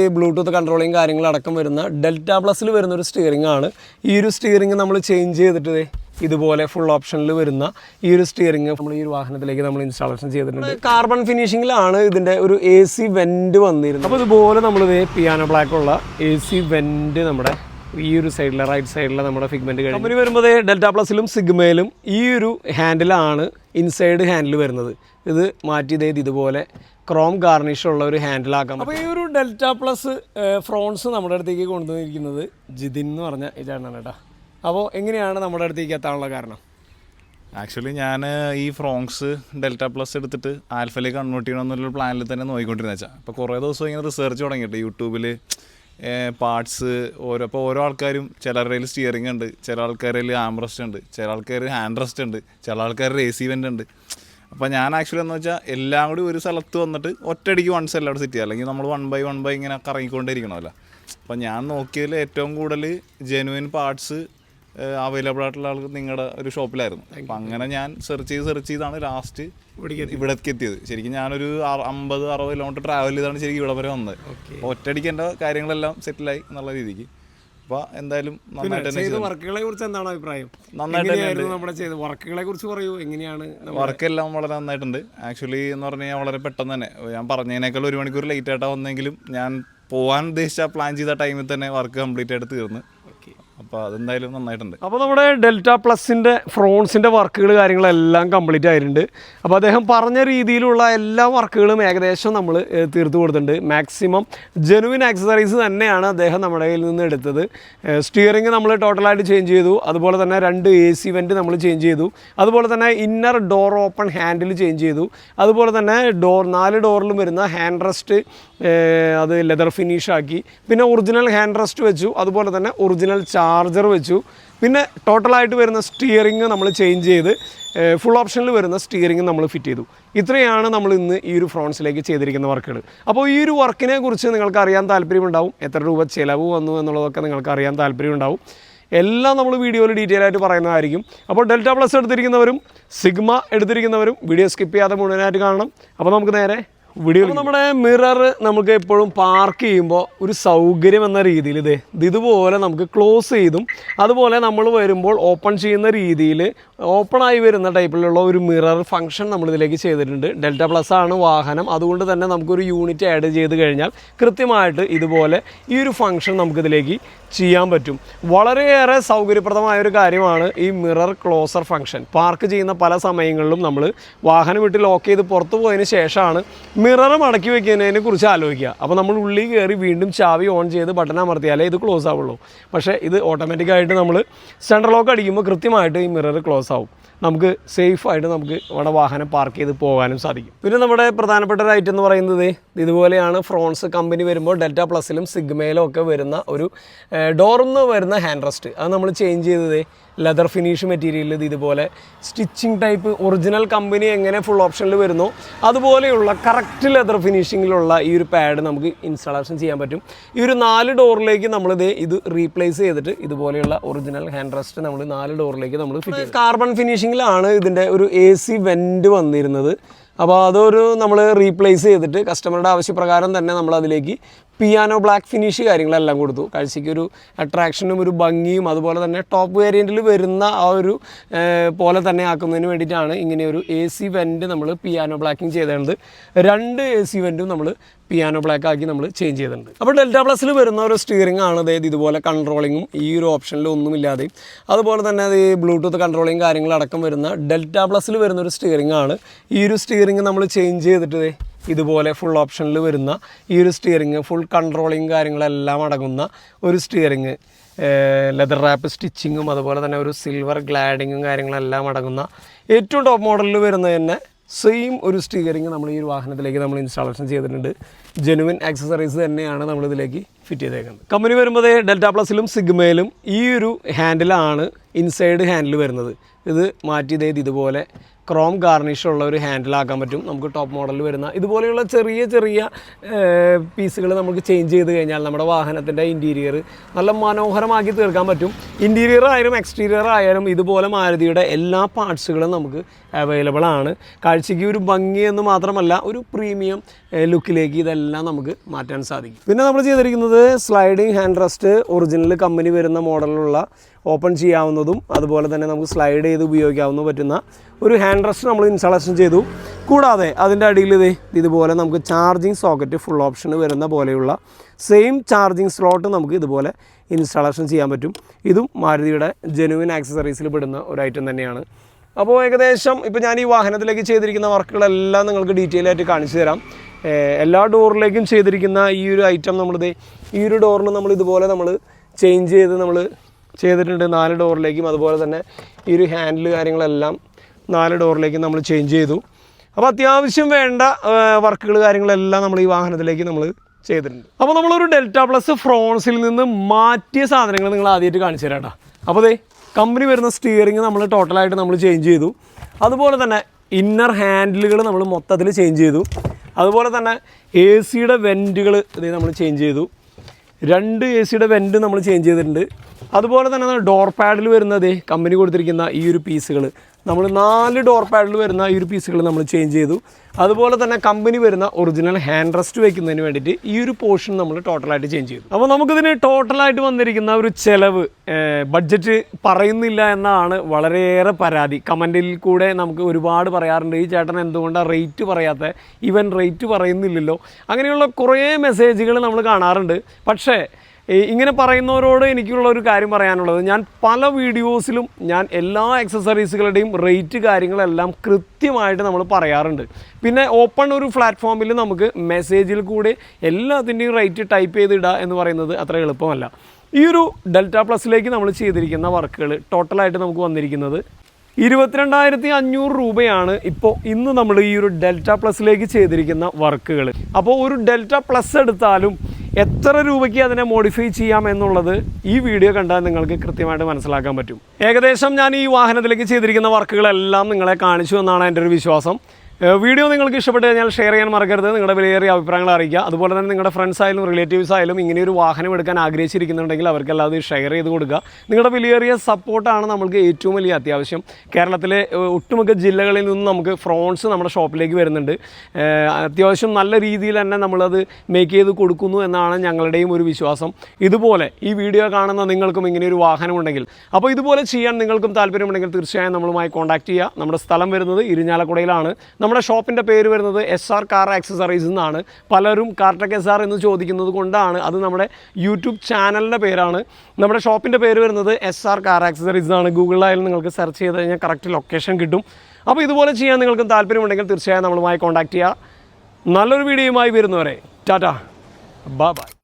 ഈ Bluetooth controlling കാര്യങ്ങളടക്കം വരുന്ന delta പ്ലസിൽ വരുന്ന ഒരു സ്റ്റിയറിംഗ് ആണ്. ഈ ഒരു സ്റ്റിയറിംഗ് നമ്മൾ ചേഞ്ച് ചെയ്തിട്ട് ഇതുപോലെ ഫുൾ ഓപ്ഷനിൽ വരുന്ന ഈ ഒരു സ്റ്റിയറിംഗ് നമ്മൾ ഈ ഒരു വാഹനത്തിലേക്ക് നമ്മൾ ഇൻസ്റ്റാളേഷൻ ചെയ്തിട്ടുണ്ട്. കാർബൺ ഫിനിഷിങ്ങിലാണ് ഇതിന്റെ ഒരു എ സി വെന്റ് വന്നിരുന്നത്. അപ്പോൾ ഇതുപോലെ നമ്മൾ ഇതേ പിയാനോ ബ്ലാക്കുള്ള എ സി വെന്റ് നമ്മുടെ ഈ ഒരു സൈഡിലെ റൈറ്റ് സൈഡിലെ നമ്മുടെ ഫിഗ്മെന്റ് കഴിഞ്ഞു. കമ്പനി വരുമ്പോൾ ഡെൽറ്റ പ്ലസിലും സിഗ്മയിലും ഈ ഒരു ഹാൻഡിലാണ് ഇൻസൈഡ് ഹാൻഡിൽ വരുന്നത്. ഇത് മാറ്റി ഇതേ ഇതുപോലെ ക്രോം ഗാർണിഷ് ഉള്ള ഒരു ഹാൻഡിൽ ആക്കാം അപ്പോൾ ഈ ഒരു ഡെൽറ്റ പ്ലസ് ഫ്രോൺസ് നമ്മുടെ അടുത്തേക്ക് കൊണ്ടുവന്നിരിക്കുന്നത് ജിതിൻ എന്ന് പറഞ്ഞ ഇതാണ് ചേട്ടനാണ് കേട്ടോ. അപ്പോൾ എങ്ങനെയാണ് നമ്മുടെ അടുത്തേക്ക് എത്താനുള്ള കാരണം? ആക്ച്വലി ഞാൻ ഈ ഫ്രോങ്സ് ഡെൽറ്റ പ്ലസ് എടുത്തിട്ട് ആൽഫയിലേക്ക് കൺവേർട്ട് ചെയ്യണമെന്നുള്ള പ്ലാനിൽ തന്നെ നോക്കിക്കൊണ്ടിരുന്ന വെച്ചാൽ അപ്പോൾ കുറേ ദിവസം ഇങ്ങനെ റിസർച്ച് തുടങ്ങിയിട്ട് യൂട്യൂബിൽ പാർട്സ് ഓരോ അപ്പോൾ ഓരോ ആൾക്കാരും ചിലരുടെ സ്റ്റിയറിംഗ് ഉണ്ട് ചില ആൾക്കാരിൽ ആംറസ്റ്റ് ഉണ്ട് ചില ആൾക്കാർ ഹാൻഡ് റെസ്റ്റ് ഉണ്ട് ചില ആൾക്കാരുടെ എ സി വെന്റ് ഉണ്ട്. അപ്പോൾ ഞാൻ ആക്ച്വലി എന്ന് വെച്ചാൽ എല്ലാം കൂടി ഒരു സ്ഥലത്ത് വന്നിട്ട് ഒറ്റയടിക്ക് വൺസ് എല്ലാവരും സെറ്റ് ചെയ്യുക. അല്ലെങ്കിൽ നമ്മൾ വൺ ബൈ വൺ ബൈ ഇങ്ങനെ കറങ്ങിക്കൊണ്ടിരിക്കണമല്ലോ അപ്പോൾ ഞാൻ നോക്കിയതിൽ ഏറ്റവും കൂടുതൽ ജെനുവിൻ പാർട്സ് അവൈലബിൾ ആയിട്ടുള്ള ആൾക്ക് നിങ്ങളുടെ ഒരു ഷോപ്പിലായിരുന്നു അപ്പം അങ്ങനെ ഞാൻ സെർച്ച് ചെയ്ത് സെർച്ച് ചെയ്താണ് ലാസ്റ്റ് ഇവിടേക്ക് എത്തിയത്. ശരിക്കും ഞാനൊരു അമ്പത് അറുപത് കിലോമീറ്റർ ട്രാവൽ ചെയ്താണ് ശരിക്കും ഇവിടെ വരെ വന്നത്. അപ്പോൾ ഒറ്റയടിക്ക് എന്റെ കാര്യങ്ങളെല്ലാം സെറ്റിലായി എന്നുള്ള രീതിക്ക്. അപ്പോൾ എന്തായാലും ചെയ്ത വർക്കുകളെ കുറിച്ച് എന്താണ് അഭിപ്രായം? നമ്മുടെ ചെയ്ത വർക്കുകളെ കുറിച്ച് പറയൂ എങ്ങനെയാണ് വർക്കെല്ലാം വളരെ നന്നായിട്ടുണ്ട്. ആക്ച്വലി എന്ന് പറഞ്ഞു കഴിഞ്ഞാൽ വളരെ പെട്ടെന്ന് തന്നെ. ഞാൻ പറഞ്ഞതിനേക്കാൾ ഒരു മണിക്കൂർ ലേറ്റ് ആയിട്ടാണ് വന്നെങ്കിലും ഞാൻ പോകാൻ ഉദ്ദേശിച്ച പ്ലാൻ ചെയ്ത ടൈമിൽ തന്നെ വർക്ക് കംപ്ലീറ്റ് ആയിട്ട് തീർന്ന്. അപ്പോൾ അതെന്തായാലും നന്നായിട്ടുണ്ട്. അപ്പോൾ നമ്മുടെ ഡെൽറ്റ പ്ലസിന്റെ ഫ്രോൺസിന്റെ വർക്കുകൾ കാര്യങ്ങളെല്ലാം കംപ്ലീറ്റ് ആയിട്ടുണ്ട്. അപ്പോൾ അദ്ദേഹം പറഞ്ഞ രീതിയിലുള്ള എല്ലാ വർക്കുകളും ഏകദേശം നമ്മൾ തീർത്തു കൊടുത്തിട്ടുണ്ട്. മാക്സിമം ജെനുവിൻ ആക്സസറീസ് തന്നെയാണ് അദ്ദേഹം നമ്മുടെ കയ്യിൽ നിന്ന് എടുത്തത്. സ്റ്റിയറിംഗ് നമ്മൾ ടോട്ടലായിട്ട് ചേഞ്ച് ചെയ്തു. അതുപോലെ തന്നെ രണ്ട് എ സി വെന്റ് നമ്മൾ ചേഞ്ച് ചെയ്തു. അതുപോലെ തന്നെ inner door open handle change ചെയ്തു. അതുപോലെ തന്നെ ഡോർ നാല് ഡോറിലും വരുന്ന ഹാൻഡ് റെസ്റ്റ് അത് ലെതർ ഫിനിഷ് ആക്കി പിന്നെ ഒറിജിനൽ ഹാൻഡ് റെസ്റ്റ് വെച്ചു. അതുപോലെ തന്നെ ഒറിജിനൽ ചാർജർ വെച്ചു. പിന്നെ ടോട്ടലായിട്ട് വരുന്ന സ്റ്റിയറിങ് നമ്മൾ ചേഞ്ച് ചെയ്ത് ഫുൾ ഓപ്ഷനിൽ വരുന്ന സ്റ്റിയറിംഗ് നമ്മൾ ഫിറ്റ് ചെയ്തു. ഇത്രയാണ് നമ്മൾ ഇന്ന് ഈ ഒരു ഫ്രോൺസിലേക്ക് ചെയ്തിരിക്കുന്ന വർക്കുകൾ. അപ്പോൾ ഈ ഒരു വർക്കിനെ കുറിച്ച് നിങ്ങൾക്ക് അറിയാൻ താല്പര്യമുണ്ടാവും. എത്ര രൂപ ചിലവ് വന്നു എന്നുള്ളതൊക്കെ നിങ്ങൾക്ക് അറിയാൻ താല്പര്യമുണ്ടാവും. എല്ലാം നമ്മൾ വീഡിയോയിൽ ഡീറ്റെയിൽ ആയിട്ട് പറയുന്നതായിരിക്കും. അപ്പോൾ ഡെൽറ്റ പ്ലസ് എടുത്തിരിക്കുന്നവരും സിഗ്മ എടുത്തിരിക്കുന്നവരും വീഡിയോ സ്കിപ്പ് ചെയ്യാതെ മുഴുവനായിട്ട് കാണണം. അപ്പോൾ നമുക്ക് നേരെ വീഡിയോ നമ്മുടെ മിറർ നമുക്ക് എപ്പോഴും പാർക്ക് ചെയ്യുമ്പോൾ ഒരു സൗകര്യം എന്ന രീതിയിൽ ഇത് ഇതുപോലെ നമുക്ക് ക്ലോസ് ചെയ്തും അതുപോലെ നമ്മൾ വരുമ്പോൾ ഓപ്പൺ ചെയ്യുന്ന രീതിയിൽ ഓപ്പൺ ആയി വരുന്ന ടൈപ്പിലുള്ള ഒരു മിറർ ഫംഗ്ഷൻ നമ്മൾ ഇതിലേക്ക് ചെയ്തിട്ടുണ്ട്. ഡെൽറ്റ പ്ലസ് ആണ് വാഹനം. അതുകൊണ്ട് തന്നെ നമുക്കൊരു യൂണിറ്റ് ആഡ് ചെയ്ത് കഴിഞ്ഞാൽ കൃത്യമായിട്ട് ഇതുപോലെ ഈ ഒരു ഫംഗ്ഷൻ നമുക്കിതിലേക്ക് ചെയ്യാൻ പറ്റും. വളരെയേറെ സൗകര്യപ്രദമായ ഒരു കാര്യമാണ് ഈ മിറർ ക്ലോസർ ഫംഗ്ഷൻ. പാർക്ക് ചെയ്യുന്ന പല സമയങ്ങളിലും നമ്മൾ വാഹനം വിട്ട് ലോക്ക് ചെയ്ത് പുറത്തു പോയതിന് ശേഷമാണ് മിറർ മടക്കി വെക്കുന്നതിനെ കുറിച്ച് ആലോചിക്കുക. അപ്പോൾ നമ്മൾ ഉള്ളിൽ കയറി വീണ്ടും ചാവി ഓൺ ചെയ്ത് ബട്ടൺ അമർത്തിയാലേ ഇത് ക്ലോസ് ആവുള്ളൂ. പക്ഷേ ഇത് ഓട്ടോമാറ്റിക്കായിട്ട് നമ്മൾ സെൻട്രൽ ലോക്ക് അടിക്കുമ്പോൾ കൃത്യമായിട്ട് ഈ മിറർ ക്ലോസ് ആവും. നമുക്ക് സേഫായിട്ട് നമുക്ക് ഇവിടെ വാഹനം പാർക്ക് ചെയ്ത് പോകാനും സാധിക്കും. പിന്നെ നമ്മുടെ പ്രധാനപ്പെട്ട ഒരു ഐറ്റം എന്ന് പറയുന്നത് ഇതുപോലെയാണ് ഫ്രോൺസ് കമ്പനി വരുമ്പോൾ ഡെൽറ്റ പ്ലസിലും സിഗ്മയിലും ഒക്കെ വരുന്ന ഒരു ഡോറിൽ നിന്ന് വരുന്ന ഹാൻഡ് റെസ്റ്റ് അത് നമ്മൾ ചേഞ്ച് ചെയ്തത് ലെതർ ഫിനിഷ് മെറ്റീരിയലിൽ ഇത് ഇതുപോലെ സ്റ്റിച്ചിങ് ടൈപ്പ് ഒറിജിനൽ കമ്പനി എങ്ങനെ ഫുൾ ഓപ്ഷനിൽ വരുന്നു. അതുപോലെയുള്ള കറക്റ്റ് ലെതർ ഫിനിഷിങ്ങിലുള്ള ഈ ഒരു പാഡ് നമുക്ക് ഇൻസ്റ്റാളേഷൻ ചെയ്യാൻ പറ്റും. ഈ ഒരു നാല് ഡോറിലേക്ക് നമ്മളിത് ഇത് റീപ്ലേസ് ചെയ്തിട്ട് ഇതുപോലെയുള്ള ഒറിജിനൽ ഹാൻഡ് റെസ്റ്റ് നമ്മൾ നാല് ഡോറിലേക്ക് നമ്മൾ കാർബൺ കാർബൺ ഫിനിഷിങ്ങിലാണ് ഇതിന്റെ ഒരു എ സി വെന്റ് വന്നിരുന്നത്. അപ്പോൾ അതൊരു നമ്മൾ റീപ്ലേസ് ചെയ്തിട്ട് കസ്റ്റമറുടെ ആവശ്യപ്രകാരം തന്നെ നമ്മൾ അതിലേക്ക് പിയാനോ ബ്ലാക്ക് ഫിനിഷ് കാര്യങ്ങളെല്ലാം കൊടുത്തു. കാഴ്ചയ്ക്ക് ഒരു അട്രാക്ഷനും ഒരു ഭംഗിയും അതുപോലെ തന്നെ ടോപ്പ് വേരിയന്റിൽ വരുന്ന ആ ഒരു പോലെ തന്നെ ആക്കുന്നതിന് വേണ്ടിയിട്ടാണ് ഇങ്ങനെ ഒരു എ സി വെന്റ് നമ്മൾ പിയാനോ ബ്ലാക്കിങ് ചെയ്തത് രണ്ട് എ സി വെന്റും നമ്മൾ പിയാനോ ബ്ലാക്ക് ആക്കി നമ്മൾ ചേഞ്ച് ചെയ്തിട്ടുണ്ട്. അപ്പോൾ ഡെൽറ്റ പ്ലസ്സിൽ വരുന്ന ഒരു സ്റ്റിയറിംഗ് ആണ്. അതായത് ഇതുപോലെ കൺട്രോളിങ്ങും ഈ ഒരു ഓപ്ഷനിൽ ഒന്നുമില്ലാതെയും. അതുപോലെ തന്നെ അത് ബ്ലൂടൂത്ത് കൺട്രോളിങ് കാര്യങ്ങളടക്കം വരുന്ന ഡെൽറ്റ പ്ലസ്സിൽ വരുന്ന ഒരു സ്റ്റിയറിംഗ് ആണ്. ഈ ഒരു സ്റ്റിയറിംഗ് നമ്മൾ ചേഞ്ച് ചെയ്തിട്ട് ഇതുപോലെ ഫുൾ ഓപ്ഷനിൽ വരുന്ന ഈ ഒരു സ്റ്റിയറിംഗ് ഫുൾ കൺട്രോളിങ് കാര്യങ്ങളെല്ലാം അടങ്ങുന്ന ഒരു സ്റ്റിയറിംഗ് ലെതർ റാപ്പ് സ്റ്റിച്ചിങ്ങും അതുപോലെ തന്നെ ഒരു സിൽവർ ഗ്ലാഡിങ്ങും കാര്യങ്ങളെല്ലാം അടങ്ങുന്ന ഏറ്റവും ടോപ്പ് മോഡലിൽ വരുന്ന തന്നെ സെയിം ഒരു സ്റ്റിയറിംഗ് നമ്മൾ ഈ ഒരു വാഹനത്തിലേക്ക് നമ്മൾ ഇൻസ്റ്റാളേഷൻ ചെയ്തിട്ടുണ്ട്. ജെനുവിൻ ആക്സസറീസ് തന്നെയാണ് നമ്മളിതിലേക്ക് ഫിറ്റ് ചെയ്തേക്കുന്നത്. കമ്പനി വരുമ്പോൾ ഡെൽറ്റ പ്ലസിലും സിഗ്മയിലും ഈ ഒരു ഹാൻഡിലാണ് ഇൻസൈഡ് ഹാൻഡിൽ വരുന്നത്. ഇത് മാറ്റി ഇതേത് ഇതുപോലെ ക്രോം ഗാർണിഷ് ഉള്ള ഒരു ഹാൻഡിലാക്കാൻ പറ്റും. നമുക്ക് ടോപ്പ് മോഡലിൽ വരുന്ന ഇതുപോലെയുള്ള ചെറിയ ചെറിയ പീസുകൾ നമുക്ക് ചേഞ്ച് ചെയ്ത് കഴിഞ്ഞാൽ നമ്മുടെ വാഹനത്തിന്റെ ഇന്റീരിയർ നല്ല മനോഹരമാക്കി തീർക്കാൻ പറ്റും. ഇന്റീരിയർ ആയാലും എക്സ്റ്റീരിയർ ആയാലും ഇതുപോലെ മാരുതിയുടെ എല്ലാ പാർട്സുകളും നമുക്ക് അവൈലബിൾ ആണ്. കാഴ്ചയ്ക്ക് ഒരു ഭംഗിയെന്ന് മാത്രമല്ല ഒരു പ്രീമിയം ലുക്കിലേക്ക് ഇതെല്ലാം നമുക്ക് മാറ്റാൻ സാധിക്കും. പിന്നെ നമ്മൾ ചെയ്തിരിക്കുന്നത് sliding hand rest original company വരുന്ന മോഡലിലുള്ള ഓപ്പൺ ചെയ്യാവുന്നതും അതുപോലെ തന്നെ നമുക്ക് സ്ലൈഡ് ചെയ്ത് ഉപയോഗിക്കാവുന്ന പറ്റുന്ന ഒരു ഹാൻഡ് റെസ്റ്റ് നമ്മൾ ഇൻസ്റ്റാളേഷൻ ചെയ്തു. കൂടാതെ അതിന്റെ അടിയിൽ ഇത് ഇതുപോലെ നമുക്ക് ചാർജിങ് സോക്കറ്റ് ഫുൾ ഓപ്ഷൻ വരുന്ന പോലെയുള്ള സെയിം ചാർജിങ് സ്ലോട്ട് നമുക്ക് ഇതുപോലെ ഇൻസ്റ്റാളേഷൻ ചെയ്യാൻ പറ്റും. ഇതും മാരുതിയുടെ ജെനുവിൻ ആക്സസറീസിൽ പെടുന്ന ഒരു ഐറ്റം തന്നെയാണ്. അപ്പോൾ ഏകദേശം ഇപ്പോൾ ഞാൻ ഈ വാഹനത്തിലേക്ക് ചെയ്തിരിക്കുന്ന വർക്കുകളെല്ലാം നിങ്ങൾക്ക് ഡീറ്റെയിൽ ആയിട്ട് കാണിച്ചു തരാം. എല്ലാ ഡോറിലേക്കും ചെയ്തിരിക്കുന്ന ഈ ഒരു ഐറ്റം നമ്മളിത് ഈ ഒരു ഡോറിന് നമ്മൾ ഇതുപോലെ നമ്മൾ ചേഞ്ച് ചെയ്ത് നമ്മൾ ചെയ്തിട്ടുണ്ട് നാല് ഡോറിലേക്കും. അതുപോലെ തന്നെ ഈ ഒരു ഹാൻഡിൽ കാര്യങ്ങളെല്ലാം നാല് ഡോറിലേക്കും നമ്മൾ ചേഞ്ച് ചെയ്തു. അപ്പോൾ അത്യാവശ്യം വേണ്ട വർക്കുകൾ കാര്യങ്ങളെല്ലാം നമ്മൾ ഈ വാഹനത്തിലേക്ക് നമ്മൾ ചെയ്തിട്ടുണ്ട്. അപ്പോൾ നമ്മളൊരു ഡെൽറ്റ പ്ലസ് ഫ്രോൺസിൽ നിന്ന് മാറ്റിയ സാധനങ്ങൾ നിങ്ങൾ ആദ്യമായിട്ട് കാണിച്ചു തരാം അപ്പോൾ ദേ കമ്പനി വരുന്ന സ്റ്റിയറിങ് നമ്മൾ ടോട്ടലായിട്ട് നമ്മൾ ചേഞ്ച് ചെയ്തു. അതുപോലെ തന്നെ ഇന്നർ ഹാൻഡിലുകൾ നമ്മൾ മൊത്തത്തിൽ ചേഞ്ച് ചെയ്തു. അതുപോലെ തന്നെ എ സിയുടെ വെന്റുകൾ ഇത് നമ്മൾ ചേഞ്ച് ചെയ്തു. രണ്ട് എ സിയുടെ വെന്റ് നമ്മൾ ചേഞ്ച് ചെയ്തിട്ടുണ്ട്. അതുപോലെ തന്നെ ഡോർ പാഡിൽ വരുന്നത് കമ്പനി കൊടുത്തിരിക്കുന്ന ഈ ഒരു പീസുകൾ നമ്മൾ നാല് ഡോർ പാഡിൽ വരുന്ന ഈ ഒരു പീസുകൾ നമ്മൾ ചേഞ്ച് ചെയ്തു. അതുപോലെ തന്നെ കമ്പനി വരുന്ന ഒറിജിനൽ ഹാൻഡ് റെസ്റ്റ് വയ്ക്കുന്നതിന് വേണ്ടിയിട്ട് ഈ ഒരു പോർഷൻ നമ്മൾ ടോട്ടലായിട്ട് ചേഞ്ച് ചെയ്തു. അപ്പോൾ നമുക്കിതിന് ടോട്ടലായിട്ട് വന്നിരിക്കുന്ന ഒരു ചിലവ് ബഡ്ജറ്റ് പറയുന്നില്ല എന്നാണ് വളരെയേറെ പരാതി. കമന്റിൽ കൂടെ നമുക്ക് ഒരുപാട് പറയാറുണ്ട് ഈ ചേട്ടൻ എന്തുകൊണ്ടാണ് റേറ്റ് പറയാത്ത? ഇവൻ റേറ്റ് പറയുന്നില്ലല്ലോ. അങ്ങനെയുള്ള കുറേ മെസ്സേജുകൾ നമ്മൾ കാണാറുണ്ട്. പക്ഷേ ഇങ്ങനെ പറയുന്നവരോട് എനിക്കുള്ള ഒരു കാര്യം പറയാനുള്ളത്. ഞാൻ പല വീഡിയോസിലും ഞാൻ എല്ലാ എക്സസറീസുകളുടെയും റേറ്റ് കാര്യങ്ങളെല്ലാം കൃത്യമായിട്ട് നമ്മൾ പറയാറുണ്ട്. പിന്നെ ഓപ്പൺ ഒരു പ്ലാറ്റ്ഫോമിൽ നമുക്ക് മെസ്സേജിൽ കൂടെ എല്ലാത്തിന്റെയും റേറ്റ് ടൈപ്പ് ചെയ്തിടുക എന്ന് പറയുന്നത് അത്ര എളുപ്പമല്ല. ഈ ഒരു ഡെൽറ്റ പ്ലസിലേക്ക് നമ്മൾ ചെയ്തിരിക്കുന്ന വർക്കുകൾ ടോട്ടലായിട്ട് നമുക്ക് വന്നിരിക്കുന്നത് ഇരുപത്തിരണ്ടായിരത്തി അഞ്ഞൂറ് രൂപയാണ് ഇപ്പോൾ ഇന്ന് നമ്മൾ ഈ ഒരു ഡെൽറ്റ പ്ലസിലേക്ക് ചെയ്തിരിക്കുന്ന വർക്കുകൾ അപ്പോൾ ഒരു ഡെൽറ്റ പ്ലസ് എടുത്താലും എത്ര രൂപയ്ക്ക് അതിനെ മോഡിഫൈ ചെയ്യാം എന്നുള്ളത് ഈ വീഡിയോ കണ്ടാൽ നിങ്ങൾക്ക് കൃത്യമായിട്ട് മനസ്സിലാക്കാൻ പറ്റും. ഏകദേശം ഞാൻ ഈ വാഹനത്തിലേക്ക് ചെയ്തിരിക്കുന്ന വർക്കുകളെല്ലാം നിങ്ങളെ കാണിച്ചു എന്നാണ് എന്റെ ഒരു വിശ്വാസം. വീഡിയോ നിങ്ങൾക്ക് ഇഷ്ടപ്പെട്ട് കഴിഞ്ഞാൽ ഷെയർ ചെയ്യാൻ മറക്കരുത്. നിങ്ങളുടെ വിലയേറിയ അഭിപ്രായങ്ങൾ അറിയിക്കുക. അതുപോലെ തന്നെ നിങ്ങളുടെ ഫ്രണ്ട്സ് ആയാലും റിലേറ്റീവ്സ് ആയാലും ഇങ്ങനെ ഒരു വാഹനം എടുക്കാൻ ആഗ്രഹിച്ചിരിക്കുന്നുണ്ടെങ്കിൽ അവർക്കെല്ലാം ഷെയർ ചെയ്ത് കൊടുക്കുക. നിങ്ങളുടെ വിലയേറിയ സപ്പോർട്ടാണ് നമുക്ക് ഏറ്റവും വലിയ അത്യാവശ്യം. കേരളത്തിലെ ഒട്ടുമിക്ക ജില്ലകളിൽ നിന്നും നമുക്ക് ഫ്രോൺസ് നമ്മുടെ ഷോപ്പിലേക്ക് വരുന്നുണ്ട്. അത്യാവശ്യം നല്ല രീതിയിൽ തന്നെ നമ്മളത് മേക്ക് ചെയ്ത് കൊടുക്കുന്നു എന്നാണ് ഞങ്ങളുടെയും ഒരു വിശ്വാസം. ഇതുപോലെ ഈ വീഡിയോ കാണുന്ന നിങ്ങൾക്കും ഇങ്ങനെ ഒരു വാഹനം ഉണ്ടെങ്കിൽ അപ്പോൾ ഇതുപോലെ ചെയ്യാൻ നിങ്ങൾക്കും താല്പര്യമുണ്ടെങ്കിൽ തീർച്ചയായും നമ്മളുമായി കോൺടാക്റ്റ് ചെയ്യുക. നമ്മുടെ സ്ഥലം വരുന്നത് ഇരിഞ്ഞാലക്കുടയിലാണ്. നമ്മുടെ ഷോപ്പിന്റെ പേര് വരുന്നത് എസ് ആർ കാർ ആക്സസറീസ് എന്നാണ്. പലരും കാർട്ടക് എസ് ആർ എന്ന് ചോദിക്കുന്നത് കൊണ്ടാണ് അത് നമ്മുടെ യൂട്യൂബ് ചാനലിന്റെ പേരാണ്. നമ്മുടെ ഷോപ്പിന്റെ പേര് വരുന്നത് എസ് ആർ കാർ ആക്സസറീസ് ആണ് ഗൂഗിളിലായാലും നിങ്ങൾക്ക് സെർച്ച് ചെയ്ത് കഴിഞ്ഞാൽ കറക്റ്റ് ലൊക്കേഷൻ കിട്ടും. അപ്പോൾ ഇതുപോലെ ചെയ്യാൻ നിങ്ങൾക്ക് താല്പര്യമുണ്ടെങ്കിൽ തീർച്ചയായും നമ്മളുമായി കോൺടാക്റ്റ് ചെയ്യുക നല്ലൊരു വീഡിയോയുമായി വരുന്നവരെ. ടാറ്റ. Bye bye